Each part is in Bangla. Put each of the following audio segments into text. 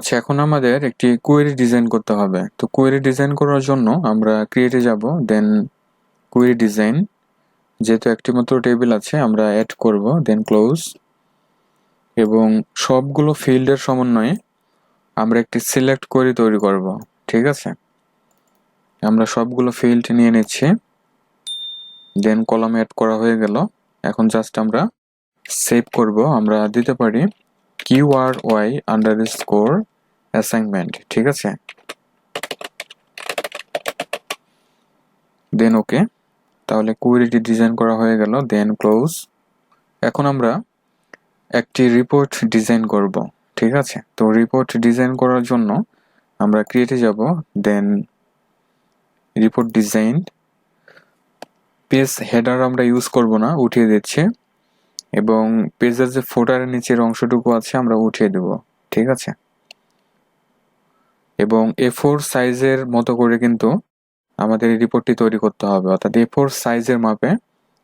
আচ্ছা এখন আমাদের একটি কোয়েরি ডিজাইন করতে হবে। তো কোয়েরি ডিজাইন করার জন্য আমরা ক্রিয়েটে যাব দেন কোয়েরি ডিজাইন যেহেতু একটি মাত্র টেবিল আছে, আমরা অ্যাড করব দেন ক্লোজ এবং সবগুলো ফিল্ডের সমন্বয়ে আমরা একটি সিলেক্ট কোয়েরি তৈরি করব, ঠিক আছে? আমরা সবগুলো ফিল্ড নিয়ে নিচ্ছি দেন কলাম অ্যাড করা হয়ে গেল। এখন জাস্ট আমরা সেভ করব, আমরা দিতে পারি Q R Y underscore assignment ঠিক আছে? দেন ওকে তাহলে কুয়েরিটি ডিজাইন করা হয়ে গেল দেন ক্লোজ এখন আমরা একটি রিপোর্ট ডিজাইন করব, ঠিক আছে? তো রিপোর্ট ডিজাইন করার জন্য আমরা ক্রিয়েটে যাব then report design page header আমরা ইউজ করব না, উঠিয়ে দিচ্ছি। এবং পেজের যে ফোটারের নিচের অংশটুকু আছে, আমরা উঠিয়ে দেব, ঠিক আছে? এবং এ ফোর সাইজের মতো করে কিন্তু আমাদের এই রিপোর্টটি তৈরি করতে হবে। অর্থাৎ এ ফোর সাইজের মাপে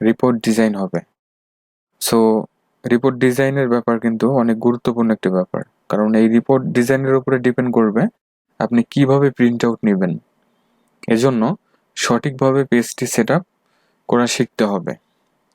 রিপোর্ট ডিজাইন হবে। সো রিপোর্ট ডিজাইনের ব্যাপার কিন্তু অনেক গুরুত্বপূর্ণ একটি ব্যাপার। কারণ এই রিপোর্ট ডিজাইনের উপরে ডিপেন্ড করবে আপনি কীভাবে প্রিন্ট আউট নেবেন। এজন্য সঠিকভাবে পেজটি সেট আপ করা শিখতে হবে।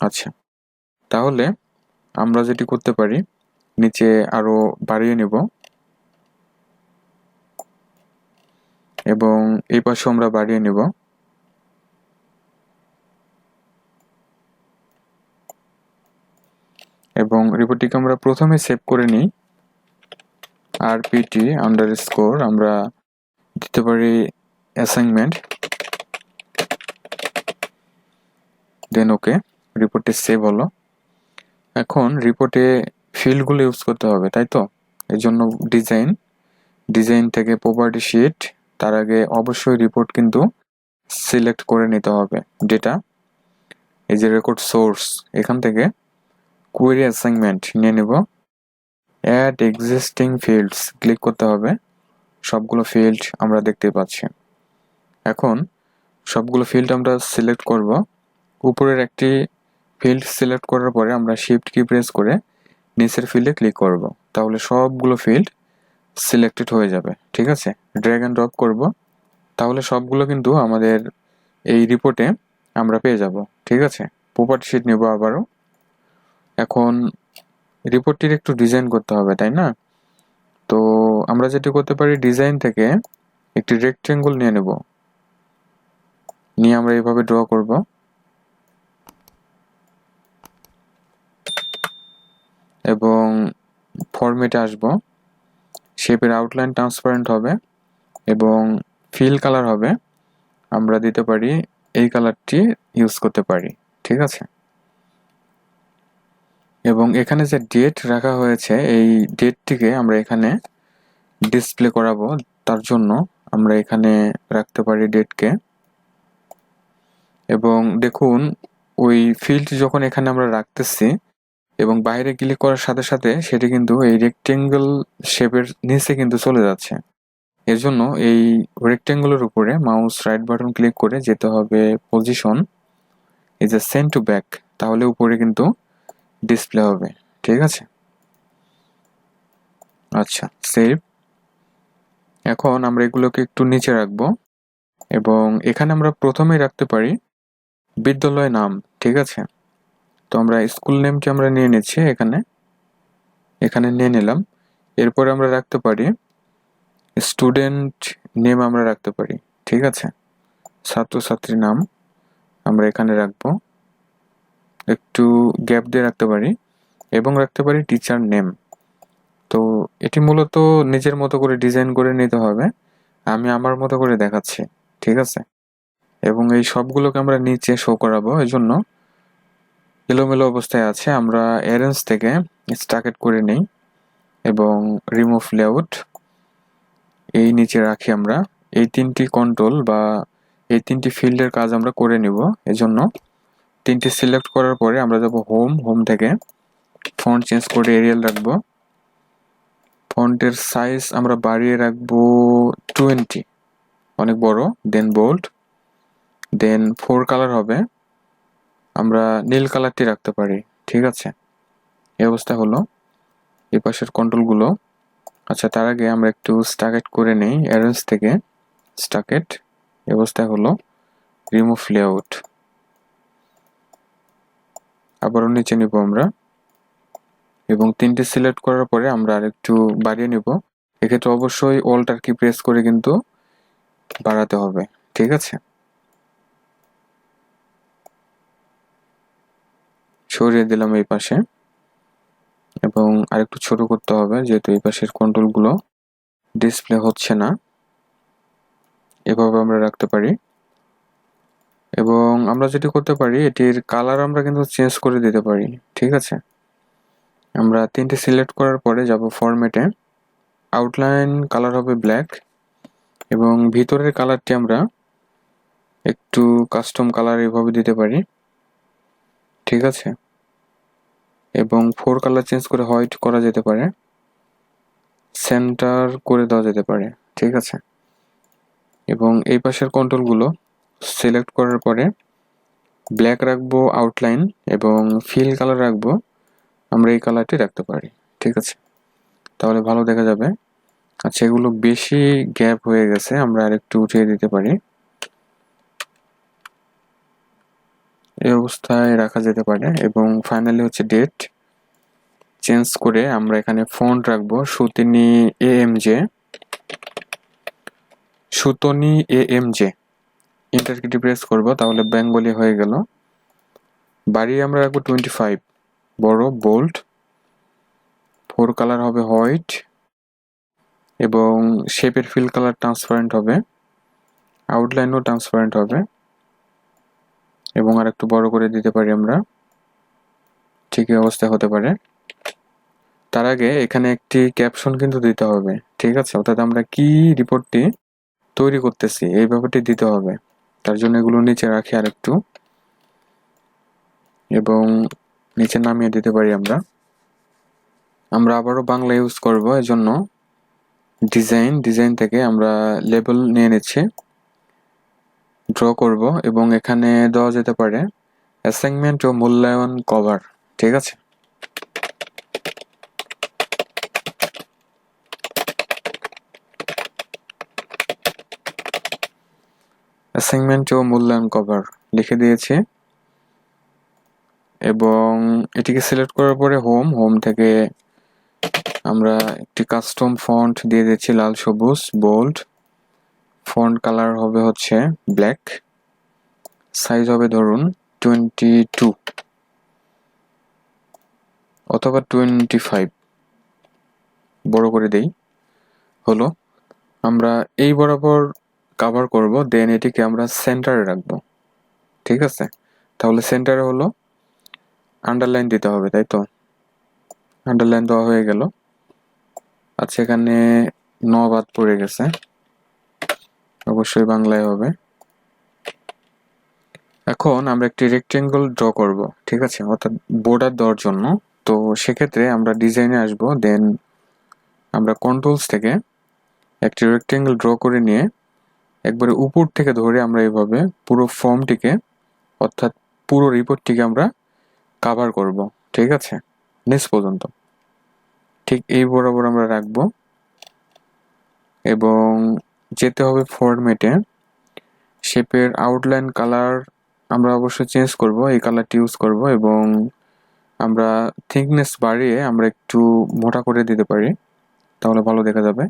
আচ্ছা তাহলে আমরা যেটি করতে পারি, নিচে আরও বাড়িয়ে নেব। এবং এই পাশে আমরা বাড়িয়ে নেব। এবং রিপোর্টটিকে আমরা প্রথমে সেভ করে নিই। আরপিটি আন্ডার স্কোর আমরা দিতে পারি অ্যাসাইনমেন্ট দেন ওকে রিপোর্টটি সেভ হলো। এখন রিপোর্টে ফিল্ডগুলো ইউজ করতে হবে, তাই তো? এর জন্য ডিজাইন ডিজাইন থেকে প্রপার্টি শিট তার আগে অবশ্যই রিপোর্ট কিন্তু সিলেক্ট করে নিতে হবে। ডেটা এই যে রেকর্ড সোর্স এখান থেকে কুয়েরি অ্যাসাইনমেন্ট নিয়ে নেব। অ্যাড এক্সিস্টিং ফিল্ডস ক্লিক করতে হবে। সবগুলো ফিল্ড আমরা দেখতে পাচ্ছি। এখন সবগুলো ফিল্ড আমরা সিলেক্ট করব। উপরের একটি ফিল্ড সিলেক্ট করার পরে আমরা শিফট কি প্রেস করে নিচের ফিল্ডে ক্লিক করব। তাহলে সবগুলো ফিল্ড সিলেক্টেড হয়ে যাবে, ঠিক আছে? ড্র্যাগ অ্যান্ড ড্রপ করব। তাহলে সবগুলো কিন্তু আমাদের এই রিপোর্টে আমরা পেয়ে যাব, ঠিক আছে? প্রপার্টি শিট নেব আবারও। এখন রিপোর্টটির একটু ডিজাইন করতে হবে, তাই না? তো আমরা যেটি করতে পারি ডিজাইন থেকে একটি রেক্টেঙ্গল নিয়ে নেব। নিয়ে আমরা এইভাবে ড্র করব। এবং ফরম্যাটে আসব। শেপের আউটলাইন ট্রান্সপারেন্ট হবে এবং ফিল কালার হবে, আমরা দিতে পারি এই কালারটি ইউজ করতে পারি, ঠিক আছে? এবং এখানে যে ডেট রাখা হয়েছে, এই ডেটটিকে আমরা এখানে ডিসপ্লে করাবো, তার জন্য আমরা এখানে রাখতে পারি ডেটকে এবং দেখুন, ওই ফিল্ড যখন এখানে আমরা রাখতেছি এবং বাইরে ক্লিক করার সাথে সাথে সেটি কিন্তু এই রেক্টেঙ্গেল শেপের নিচে কিন্তু চলে যাচ্ছে। এর জন্য এই রেক্টেঙ্গলের উপরে মাউস রাইট বাটন ক্লিক করে যেতে হবে position is a send to back তাহলে উপরে কিন্তু ডিসপ্লে হবে, ঠিক আছে? আচ্ছা সেভ এখন আমরা এগুলোকে একটু নিচে রাখব এবং এখানে আমরা প্রথমেই রাখতে পারি বিদ্যালয় নাম, ঠিক আছে? তো আমরা স্কুল নেমটি আমরা নিয়ে নিচ্ছি এখানে। এখানে নিয়ে নিলাম। এরপরে আমরা রাখতে পারি স্টুডেন্ট নেম আমরা রাখতে পারি, ঠিক আছে? ছাত্রছাত্রী নাম আমরা এখানে রাখব। একটু গ্যাপ দিয়ে রাখতে পারি এবং রাখতে পারি টিচার নেম তো এটি মূলত নিজের মতো করে ডিজাইন করে নিতে হবে। আমি আমার মতো করে দেখাচ্ছি, ঠিক আছে? এবং এই সবগুলোকে আমরা নিচে শো করাবো এই জন্য এলোমেলো অবস্থায় আছে, আমরা অ্যারেঞ্জ থেকে স্টাকেট করে নেই এবং রিমুভ লেআউট এই নিচে রাখি আমরা। এই তিনটি কন্ট্রোল বা এই তিনটি ফিল্ডের কাজ আমরা করে নিব, এজন্য তিনটি সিলেক্ট করার পরে আমরা যাব হোম হোম থেকে ফন্ট চেঞ্জ করে এরিয়াল রাখব। ফন্টের সাইজ আমরা বাড়িয়ে রাখব টোয়েন্টি অনেক বড় then bold then fore colour হবে। আমরা নীল কালারটি রাখতে পারি, ঠিক আছে? এই অবস্থা হলো, এই পাশের কন্ট্রোলগুলো আচ্ছা তার আগে আমরা একটু স্টাকেট করে নেই অ্যারেঞ্জ থেকে। স্টাকেট অবস্থায় হলো রিমুভ লেআউট আবারও নিচে নিব আমরা। এবং তিনটে সিলেক্ট করার পরে আমরা আরেকটু বাড়িয়ে নিব। এক্ষেত্রে অবশ্যই অল্টার কি প্রেস করে কিন্তু বাড়াতে হবে, ঠিক আছে? সরিয়ে দিলাম এই পাশে। এবং আরেকটু ছোট করতে হবে, যেহেতু এই পাশের কন্ট্রোলগুলো ডিসপ্লে হচ্ছে না। এভাবে আমরা রাখতে পারি। এবং আমরা যেটি করতে পারি, এটির কালার আমরা কিন্তু চেঞ্জ করে দিতে পারি, ঠিক আছে? আমরা তিনটে সিলেক্ট করার পরে যাব ফরম্যাটে আউটলাইন কালার হবে ব্ল্যাক এবং ভিতরের কালারটি আমরা একটু কাস্টম কালার এভাবে দিতে পারি, ঠিক আছে? এবং ফোর কালার চেঞ্জ করে হোয়াইট করা যেতে পারে। সেন্টার করে দেওয়া যেতে পারে, ঠিক আছে? এবং এই পাশের কন্ট্রোলগুলো সিলেক্ট করার পরে ব্ল্যাক রাখব আউটলাইন এবং ফিল কালার রাখব, আমরা এই কালারটি রাখতে পারি, ঠিক আছে? তাহলে ভালো দেখা যাবে। আচ্ছা এগুলো বেশি গ্যাপ হয়ে গেছে, আমরা আরেকটু উঠিয়ে দিতে পারি। এই অবস্থায় রাখা যেতে পারে এবং ফাইনালি হচ্ছে ডেট চেঞ্জ করে আমরা এখানে ফন্ট রাখব Sutonny A M J Sutonny A M J enter press করব, তাহলে বেঙ্গলি হয়ে গেল। বাড়ি আমরা রাখব টোয়েন্টি ফাইভ বড় বোল্ড ফোর কালার হবে হোয়াইট এবং শেপের ফিল কালার ট্রান্সপারেন্ট হবে। আউটলাইনও ট্রান্সপারেন্ট হবে। এবং আর একটু বড় করে দিতে পারি আমরা। ঠিকই অবস্থা হতে পারে। তার আগে এখানে একটি ক্যাপশন কিন্তু দিতে হবে, ঠিক আছে? অর্থাৎ আমরা কি রিপোর্টটি তৈরি করতেছি, এই ব্যাপারটি দিতে হবে। তার জন্য এগুলো নিচে রাখি আর একটু এবং নিচে নামিয়ে দিতে পারি আমরা। আমরা আবারও বাংলা ইউজ করব, এজন্য ডিজাইন ডিজাইন থেকে আমরা লেবেল নিয়ে নিচ্ছি। ড্র করব এবং এখানে দেওয়া যেতে পারে অ্যাসাইনমেন্ট ও মূল্যায়ন কভার, ঠিক আছে? অ্যাসাইনমেন্ট ও মূল্যায়ন কভার লিখে দিয়েছি। এবং এটিকে সিলেক্ট করার পরে হোম হোম থেকে আমরা একটি কাস্টম ফন্ট দিয়ে দিচ্ছি লাল, সবুজ বোল্ড ফন্ট কালার হবে হচ্ছে ব্ল্যাক। সাইজ হবে ধরুন টোয়েন্টি টু। অথবা টোয়েন্টি ফাইভ। বড় করে দেই। হলো, আমরা এই বরাবর কাভার করব দেন এটিকে আমরা সেন্টারে রাখব। ঠিক আছে? তাহলে সেন্টারে হলো আন্ডারলাইন দিতে হবে, তাই তো? আন্ডারলাইন দেওয়া হয়ে গেল। আচ্ছা এখানে ন বাদ পড়ে গেছে। অবশ্যই বাংলায় হবে। এখন আমরা একটি রেক্টেঙ্গল ড্র করব, ঠিক আছে? অর্থাৎ বর্ডার দেওয়ার জন্য। তো সেক্ষেত্রে আমরা ডিজাইনে আসব দেন আমরা কন্ট্রোলস থেকে একটি রেক্টেঙ্গল ড্র করে নিয়ে একবারে উপর থেকে ধরে আমরা এইভাবে পুরো ফর্মটিকে অর্থাৎ পুরো রিপোর্টটিকে আমরা কাভার করব, ঠিক আছে? নিচ পর্যন্ত। ঠিক এই বরাবর আমরা রাখব। এবং যেতে হবে ফরম্যাটে শেপের আউটলাইন কালার আমরা অবশ্যই চেঞ্জ করব, এই কালারটি ইউজ করব এবং আমরা থিকনেস বাড়িয়ে আমরা একটু মোটা করে দিতে পারি, তাহলে ভালো দেখা যাবে।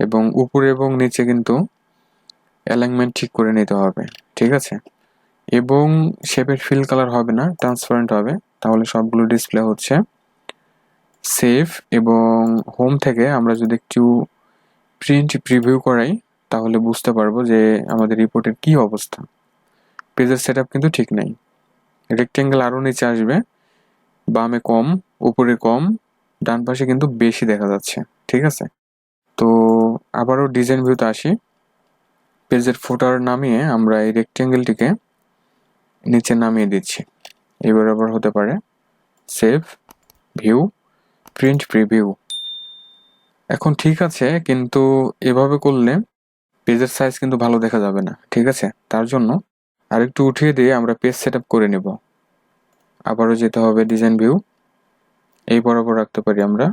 এবং উপরে এবং নিচে কিন্তু অ্যালাইনমেন্ট ঠিক করে নিতে হবে, ঠিক আছে? এবং শেপের ফিল কালার হবে না ট্রান্সপারেন্ট হবে, তাহলে সবগুলো ডিসপ্লে হচ্ছে সেভ এবং হোম থেকে আমরা যদি একটু প্রিন্ট প্রিভিউ করাই, তাহলে বুঝতে পারব যে আমাদের রিপোর্টের কি অবস্থা। পেজের সেট কিন্তু ঠিক নেই। রেক্টেঙ্গেল আরও নিচে আসবে। বামে কম, উপরে কম, ডান পাশে কিন্তু বেশি দেখা যাচ্ছে। ঠিক আছে? তো আবারও ডিজাইন ভিউতে আসি। পেজের ফুটার নামিয়ে আমরা এই রেক্টেঙ্গেলটিকে নিচে নামিয়ে দিচ্ছি। এবার আবার হতে পারে সেভ ভিউ প্রিন্ট প্রিভিউ এখন ঠিক আছে, কিন্তু এভাবে করলে পেজের সাইজ কিন্তু ভালো দেখা যাবে না, ঠিক আছে? তার জন্য আর একটু উঠিয়ে দিয়ে আমরা পেজ সেট করে নেব। আবারও যেতে হবে ডিজাইন ভিউ এই বরাবর রাখতে পারি আমরা।